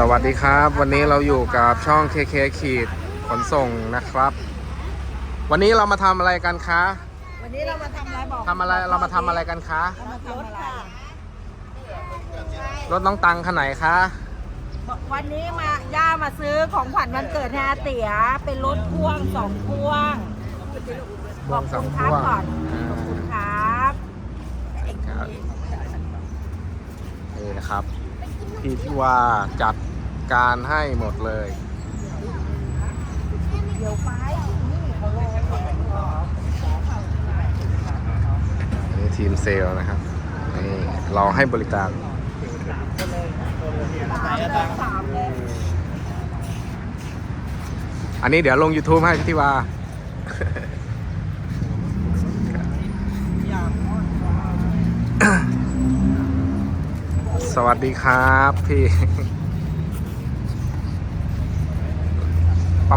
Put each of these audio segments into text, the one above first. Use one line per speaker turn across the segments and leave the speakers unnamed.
สวัสดีครับ วันนี้เราอยู่กับช่อง KK ขีดขนส่งนะครับ วันนี้เรามาทำอะไรกันคะ
วันนี้เรามาทำอะไรบอก
ทำอะไรเรามาทำอะไรกันคะ
เรามาทำอะไร
รถน้องตังคันไหนคะ
วันนี้มาย่ามาซื้อของขวัญวันเกิดให้อาเตี๋ยเป็นรถพ่วงสองพ่วงขอบคุณครับก่อนขอบคุณครับ
ครับนี่นะครับ พี่ที่ว่าจัด การให้หมดเลย
เดี๋ยวไปนี่เขารอ
นี่ทีมเซลล์นะครับ นี่เราให้บริการ
สามเลยสามเลย
อันนี้เดี๋ยวลง YouTube ให้พี่ที่ว่าสวัสดีครับพี่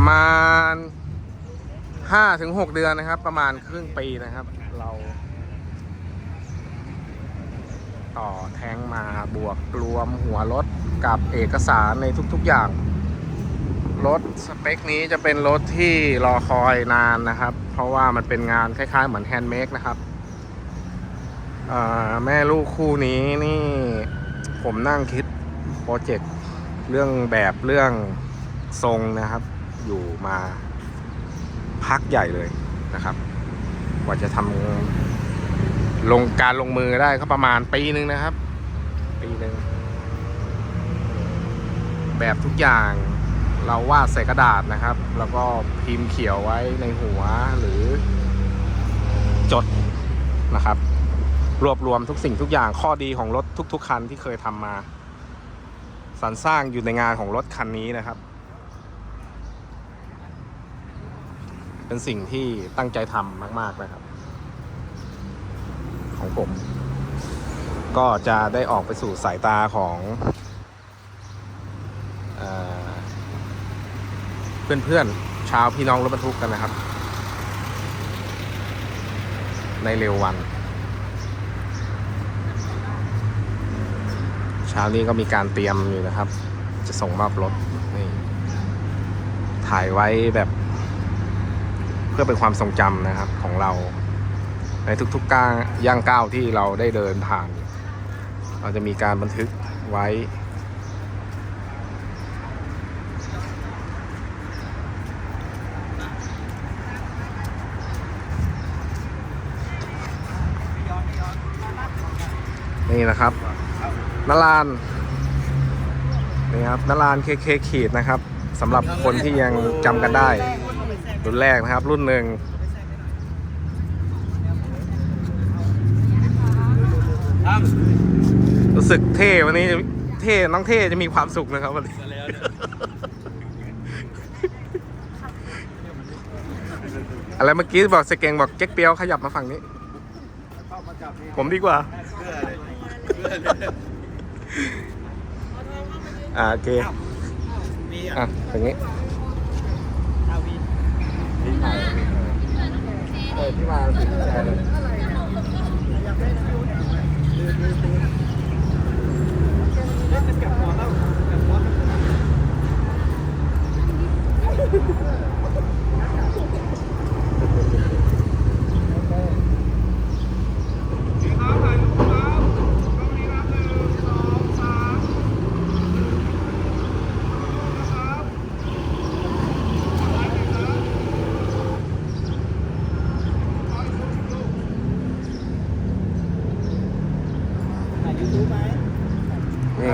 ประมาณ5-6เดือนนะครับ ประมาณครึ่งปีนะครับ เรา ต่อแทงมาบวกรวมหัวรถกับเอกสารในทุกๆอย่าง รถสเปคนี้จะเป็นรถที่รอคอยนานนะครับ เพราะว่ามันเป็นงานคล้ายๆ เหมือนแฮนด์เมดนะครับแม่ลูกคู่นี้นี่ผมนั่งคิดโปรเจกต์เรื่องแบบเรื่องทรงนะครับ อยู่มาพักใหญ่เลยนะครับ กว่าจะทำลงการลงมือได้ก็ประมาณปีหนึ่งนะครับ ปีหนึ่งแบบทุกอย่างเราวาดใส่กระดาษนะครับ แล้วก็พิมพ์เขียวไว้ในหัวหรือจดนะครับ รวบรวมทุกสิ่งทุกอย่างข้อดีของรถทุก ๆ คันที่เคยทำมาสรรสร้างอยู่ในงานของรถคันนี้นะครับ เป็นสิ่งที่ตั้งใจทำมาก ๆนะครับ ของผม ก็จะได้ออกไปสู่สายตาของเอเพื่อนๆชาวพี่น้องรถบรรทุกกันนะครับ ในเร็ววันเช้านี้ก็มีการเตรียมอยู่นะครับ จะส่งมอบรถนี่ถ่ายไว้แบบ พื่อเป็นความทรงจำนะครับของเรา ในทุกๆก้าวย่างก้าวที่เราได้เดินผ่าน เราจะมีการบันทึกไว้นี่นะครับนารานนี่ครับนารานเคเคขีดนะครับสำหรับคนที่ยังจำกันได้ รุ่นแรกนะครับ รุ่นหนึ่งรู้สึกเท่วันนี้เท่น้องเท่จะมีความสุขนะครับวันนี้อะไรเมื่อกี้บอกสเกงบอกเก๊กเปียวขยับมาฝั่งนี้ ผมดีกว่าอ่าโอเคอะอย่างนี้ พี่ถ่ายเออพี่มาสิแชร์เลยนี่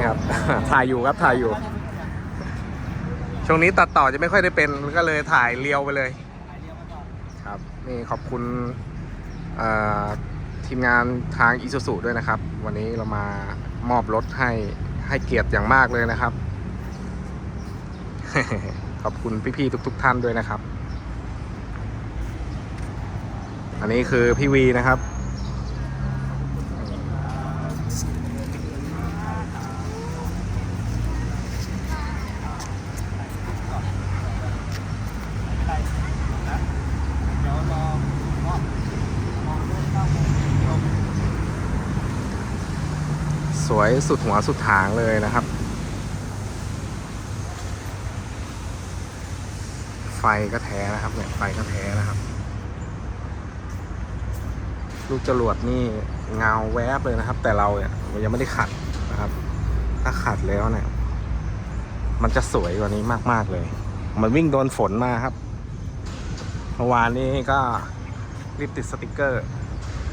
ครับ ถ่ายอยู่ครับถ่ายอยู่ ช่วงนี้ตัดต่อจะไม่ค่อยได้เป็นก็เลยถ่ายเรียวไปเลย ครับ นี่ขอบคุณทีมงานทางอีซูซูด้วยนะครับ วันนี้เรามามอบรถให้ให้เกียรติอย่างมากเลยนะครับ ขอบคุณพี่ๆทุก ๆ ท่านด้วยนะครับ อันนี้คือพี่วีนะครับ สวยสุดหัวสุดหางเลยนะครับ ไฟก็แท้นะครับเนี่ยไฟก็แท้นะครับ ลูกจรวดนี่เงาแวบเลยนะครับ แต่เราเนี่ยยังไม่ได้ขัดนะครับ ถ้าขัดแล้วเนี่ย มันจะสวยกว่านี้มาก ๆ เลย มันวิ่งโดนฝนมาครับเมื่อวานนี้ก็รีบติดสติกเกอร์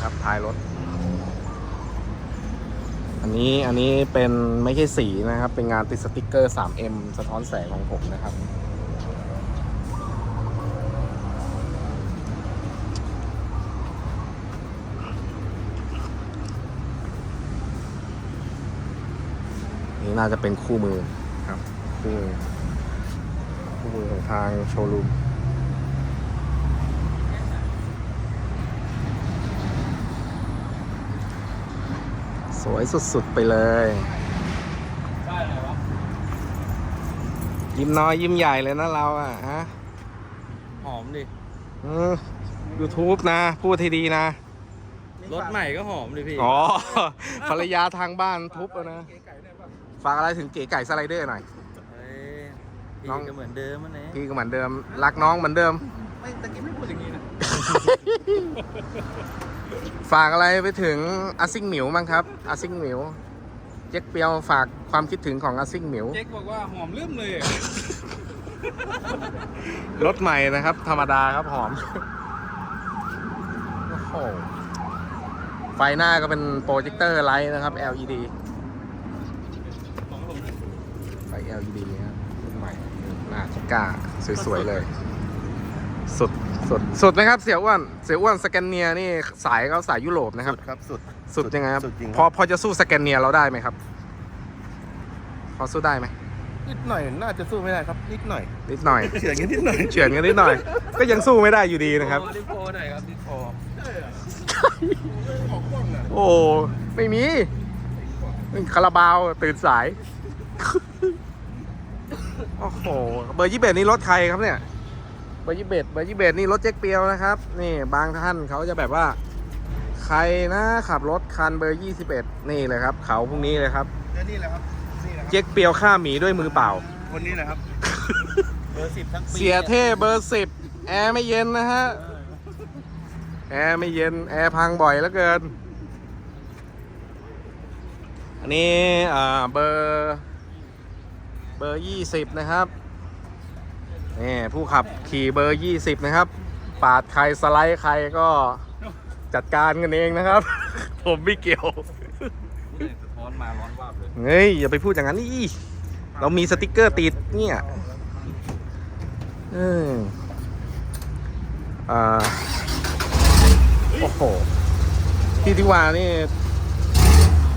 ครับท้ายรถ อันนี้อันนี้เป็นไม่ใช่สีนะครับ เป็นงานติดสติกเกอร์ 3M สะท้อนแสงของผมนะครับ นี่น่าจะเป็นคู่มือครับ คู่มือคู่มือของทางโชว์รูม สวยสุด ๆ ไปเลย ยิ้มน้อยยิ้มใหญ่เลยนะเราอะฮะ
หอมดิ
ยูทูบนะ พูดทีดีนะ
รถใหม่ก็หอมดิพี่
อ๋อ ภรรยาทางบ้านทุบอะนะ ฝากอะไรถึงเก๋ไก่สไลเดอร์หน่อย
เฮ้ยพี่
น้อง
ก็เหมือนเดิมมันเอง
พี่ก็เหมือนเดิม รักน้องเหมือนเดิม
ไม่ตะกี้ไม่พูดอย่างนี้นะ
ฝากอะไรไปถึงอาซิ่งหมิวบ้างครับอาซิ่งหมิวเจ๊กเปียวฝากความคิดถึงของอาซิ่งหมิว
เจ๊กบอกว่าหอมลืมเลยอะ
รถใหม่นะครับ ธรรมดาครับหอมโอ้โหไฟหน้าก็เป็นโปรเจคเตอร์ไลท์นะครับ LED
ของผมนะ
ไฟ LED ครับรุ่นใหม่หน้าชิก้าสวยๆเลย สุดสุดสุดไหมครับเสียอ้วนเสียอ้วนสแกนเนียนี่สายเขาสายยุโรปนะครับ
ครับสุด
สุดยังไงครับ
สุดจริง
พอพอจะสู้สแกนเนียเราได้ไหมครับ พอสู้ได้ไหม
นิดหน่อยน่าจะสู้ไม่ได้ครับนิดหน่อย
นิดหน่อย
เฉื่อยกันนิดหน่อย
เฉือนกันนิดหน่อย ก็ยังสู้ไม่ได้อยู่ดีนะครับ
โอ้ดิโพหน่อยครับดิโพ
โอ้ไม่มีคาราบาวตื่นสายโอ้โหเบอร์ยี่เบนี่รถใครครับเนี่ย เบอร์ยี่เบเบอร์ยี่เบนี่รถเจ๊กเปียวนะครับ นี่บางท่านเขาจะแบบว่า ใครนะขับรถคันเบอร์ยี่สิบเอ็ดนี่เลยครับ เขาพรุ่งนี้เลยครับ
และนี่แหละครับนี่แหละครับ
เจ๊กเปียวฆ่าหมีด้วยมือเปล่า
คนนี้แหละครับ
เบอร์สิบทั้งปี
เสียเท่เบอร์สิบแอร์ไม่เย็นนะฮะ แอร์ไม่เย็น แอร์พังบ่อยเหลือเกิน อันนี้อ่าเบอร์ เบอร์ยี่สิบนะครับ นี่ผู้ขับขี่เบอร์ยี่สิบนะครับ ปาดใครสไลด์ใครก็จัดการกันเองนะครับ ผมไม่เกี่ยว
นี่สะท้อนมาร้อนวาบเลย
เฮ้ยอย่าไปพูดอย่างนั้นดิเรามีสติกเกอร์ติดเนี่ยเอออ่าโอ้โหพี่ทิวานี่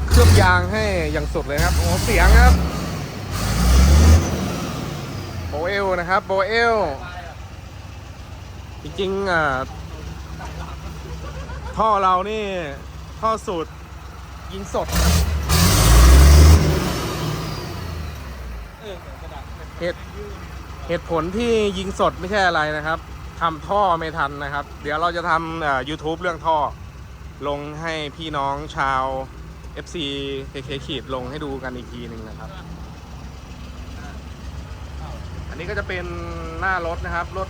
เคลือบยางให้อย่างสุดเลยครับ โอ้โหเสียงครับโบเอลนะครับโบเอลจริงๆอ่าท่อเรานี่ท่อสูตรยิงสดเหตุเหตุผลที่ยิงสดไม่ใช่อะไรนะครับทำท่อไม่ทันนะครับ เดี๋ยวเราจะทำเอ่อ YouTube เรื่องท่อ ลงให้พี่น้องชาว FC KK ขีดลงให้ดูกันอีกทีหนึ่งนะครับ นนี้ก็จะเป็นหน้ารถนะครับรถ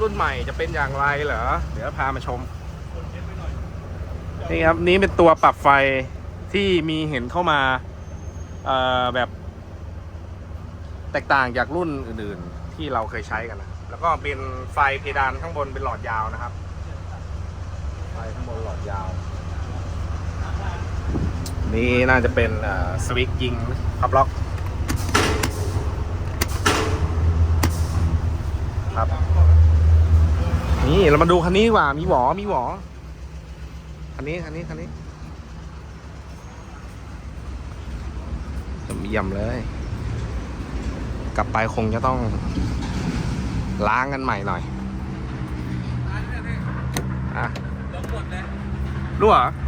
รุ่นใหม่จะเป็นอย่างไรเหรอ เดี๋ยวพามาชม นี่ครับนี้เป็นตัวปรับไฟที่มีเห็นเข้ามาแบบ แตกต่างจากรุ่นอื่นๆที่เราเคยใช้กันนะแล้วก็เป็นไฟเพดานข้างบนเป็นหลอดยาวนะครับ ไฟข้างบนหลอดยาว นี่น่าจะเป็นสวิตช์ยิงพับล็อก ครับ นี่เรามาดูคันนี้ดีกว่า มีหวอ มีหวอ คันนี้ คันนี้ คันนี้เยี่ยมเลย กลับไปคงจะต้อง ล้างกันใหม่หน่อย อะ
ลงหมดเลย
รู้เหรอ
เ